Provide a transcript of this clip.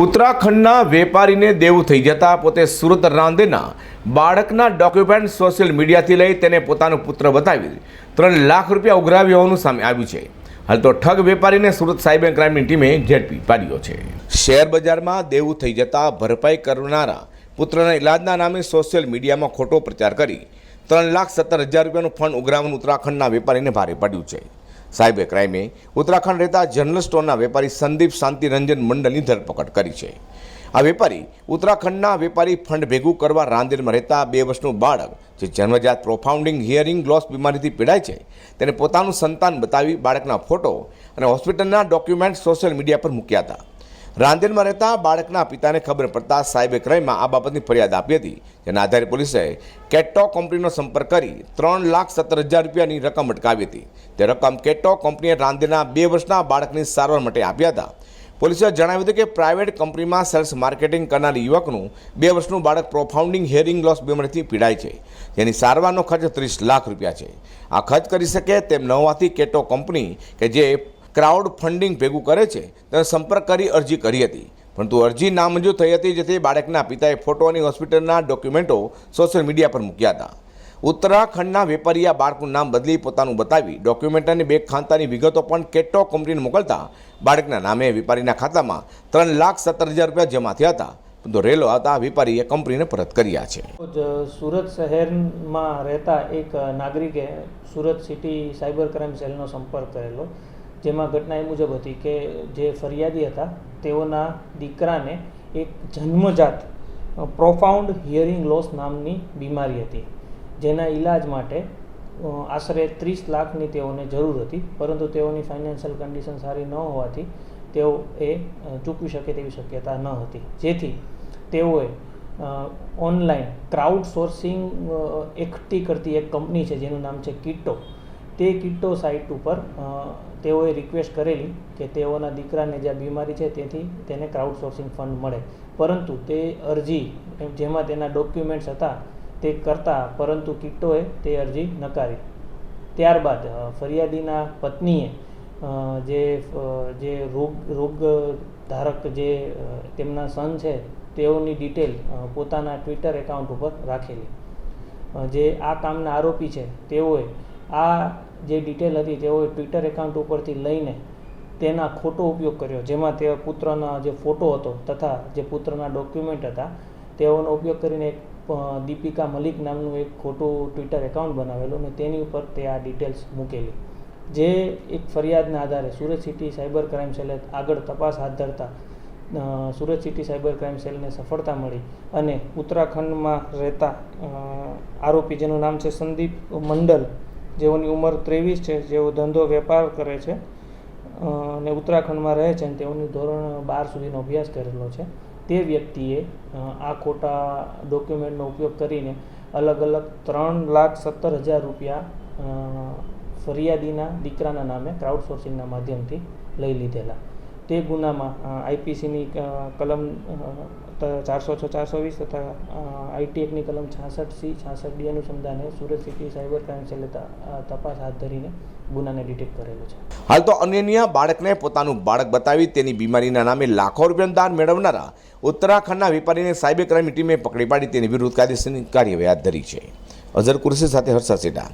ઉત્તરાખંડના વેપારીને દેવું થઈ જતા પોતે સુરત રાંદેના બાળકના ડોક્યુમેન્ટ સોશિયલ મીડિયાથી લઈ તેને પોતાનો પુત્ર બતાવી ત્રણ લાખ રૂપિયા ઉઘરાવી હોવાનું સામે આવ્યું છે. હાલ તો ઠગ વેપારીને સુરત સાયબર ક્રાઇમની ટીમે ઝડપી પાડ્યો છે. શેર બજારમાં દેવું થઈ જતા ભરપાઈ કરનારા પુત્રના ઇલાજના નામે સોશિયલ મીડિયામાં ખોટો પ્રચાર કરી ત્રણ લાખ સત્તર હજાર રૂપિયાનું ફંડ ઉઘરાવવાનું ઉત્તરાખંડના વેપારીને ભારે પડ્યું છે. સાયબર ક્રાઇમે ઉત્તરાખંડ રહેતા જનરલ સ્ટોરના વેપારી સંદીપ શાંતિરંજન મંડળની ધરપકડ કરી છે. આ વેપારી ઉત્તરાખંડના વેપારી ફંડ ભેગું કરવા રાંદેરમાં રહેતા બે વર્ષનું બાળક, જે જન્મજાત પ્રોફાઉન્ડિંગ હિયરિંગ લોસ બીમારીથી પીડાય છે, તેને પોતાનું સંતાન બતાવી બાળકના ફોટો અને હોસ્પિટલના ડોક્યુમેન્ટ સોશિયલ મીડિયા પર મૂક્યા હતા. રાંદેરમાં રહેતા બાળકના પિતાને ખબર પડતા સાયબર ક્રાઇમમાં આ બાબતની ફરિયાદ આપી હતી. જેના આધારે પોલીસે કેટો કંપનીનો સંપર્ક કરી ત્રણ લાખ સત્તર હજાર રૂપિયાની રકમ અટકાવી હતી. તે રકમ કેટો કંપનીએ રાંદેરના બે વર્ષના બાળકની સારવાર માટે આપ્યા હતા. પોલીસે જણાવ્યું હતું કે પ્રાઇવેટ કંપનીમાં સેલ્સ માર્કેટિંગ કરનાર યુવકનું બે વર્ષનું બાળક પ્રોફાઉન્ડિંગ હેરિંગ લોસ બીમારીથી પીડાય છે. જેની સારવારનો ખર્ચ ત્રીસ લાખ રૂપિયા છે. આ ખર્ચ કરી શકે તેમ ન હોવાથી કેટો કંપની કે જે ક્રાઉડ ફંડિંગ ભેગું કરે છે તેને સંપર્ક કરી અરજી કરી હતી. પરંતુ અરજી નામંજૂર થઈ હતી, જેથી બાળકના પિતાએ ફોટો અને હોસ્પિટલના ડોક્યુમેન્ટો સોશિયલ મીડિયા પર મૂક્યા હતા. ઉત્તરાખંડના વેપારીએ આ બાળકનું નામ બદલી પોતાનું બતાવી ડોક્યુમેન્ટ અને બેંક ખાતાની વિગતો પણ કેટો કંપનીને મોકલતા બાળકના નામે વેપારીના ખાતામાં ત્રણ લાખ સત્તર હજાર રૂપિયા જમા થયા હતા. પરંતુ રેલો આવતા વેપારીએ કંપનીને પરત કર્યા છે. સુરત શહેરમાં રહેતા એક નાગરિકે સુરત સિટી સાયબર ક્રાઇમ સેલનો સંપર્ક કરેલો. જેમાં ઘટના એ મુજબ હતી કે જે ફરિયાદી હતા, તેઓના દીકરાને એક જન્મજાત પ્રોફાઉન્ડ હિયરિંગ લોસ નામની બીમારી હતી. જેના ઈલાજ માટે આશરે ત્રીસ લાખની તેઓને જરૂર હતી, પરંતુ તેઓની ફાઇનાન્શિયલ કન્ડિશન સારી ન હોવાથી તેઓ એ ચૂકવી શકે તેવી શક્યતા ન હતી. જેથી તેઓએ ઓનલાઈન ક્રાઉડ સોર્સિંગ એકઠી કરતી એક કંપની છે, જેનું નામ છે કિટ્ટો તે કિટ્ટો સાઇટ ઉપર તેઓએ રિક્વેસ્ટ કરેલી કે તેઓના દીકરાને જે બીમારી છે તેથી તેને ક્રાઉડ સોર્સિંગ ફંડ મળે. પરંતુ તે અરજી જેમાં તેના ડોક્યુમેન્ટ્સ હતા તે કરતા પરંતુ કિટ્ટોએ તે અરજી નકારી. ત્યારબાદ ફરિયાદીના પત્નીએ જે જે રોગ રોગ ધારક જે તેમના સન છે તેઓની ડિટેલ પોતાના ટ્વિટર એકાઉન્ટ ઉપર રાખેલી. જે આ કામના આરોપી છે તેઓએ આ જે ડિટેલ હતી તેઓએ ટ્વિટર એકાઉન્ટ ઉપરથી લઈને તેના ખોટો ઉપયોગ કર્યો. જેમાં તે પુત્રના જે ફોટો હતો તથા જે પુત્રના ડોક્યુમેન્ટ હતા, તેઓનો ઉપયોગ કરીને એક દીપિકા મલિક નામનું એક ખોટું ટ્વિટર એકાઉન્ટ બનાવેલું અને તેની ઉપર તે આ ડિટેલ્સ મૂકેલી. જે એક ફરિયાદના આધારે સુરત સિટી સાયબર ક્રાઇમ સેલે આગળ તપાસ હાથ ધરતા સુરત સિટી સાયબર ક્રાઇમ સેલને સફળતા મળી અને ઉત્તરાખંડમાં રહેતા આરોપી જેનું નામ છે સંદીપ મંડલ જેઓની ઉંમર ત્રેવીસ છે, જેઓ ધંધો વેપાર કરે છે અને ઉત્તરાખંડમાં રહે છે અને તેઓની ધોરણ બાર સુધીનો અભ્યાસ કરેલો છે, તે વ્યક્તિએ આ ખોટા ડોક્યુમેન્ટનો ઉપયોગ કરીને અલગ અલગ ત્રણ લાખ સત્તર હજાર રૂપિયા ફરિયાદીના દીકરાના નામે ક્રાઉડ સોર્સિંગના માધ્યમથી લઈ લીધેલા. તે ગુનામાં આઈપીસીની કલમ ચારસો છ, ચારસો વીસ તથા આઈટી એકની કલમ છાસઠ સી, છાસઠ ડી અનુસંધાને સુરત સિટી સાયબર ક્રાઇમ સેલે તપાસ હાથ ધરીને ગુનાને ડિટેક્ટ કરેલો છે. હાલ તો અન્યન્ય બાળકને પોતાનું બાળક બતાવી તેની બીમારીના નામે લાખો રૂપિયાનું દાન મેળવનારા ઉત્તરાખંડના વેપારીને સાયબર ક્રાઇમ ટીમે પકડી પાડી તેની વિરુદ્ધ કાયદેસરની કાર્યવાહી હાથ ધરી છે. અઝર કુરશી સાથે હર્ષા સેડા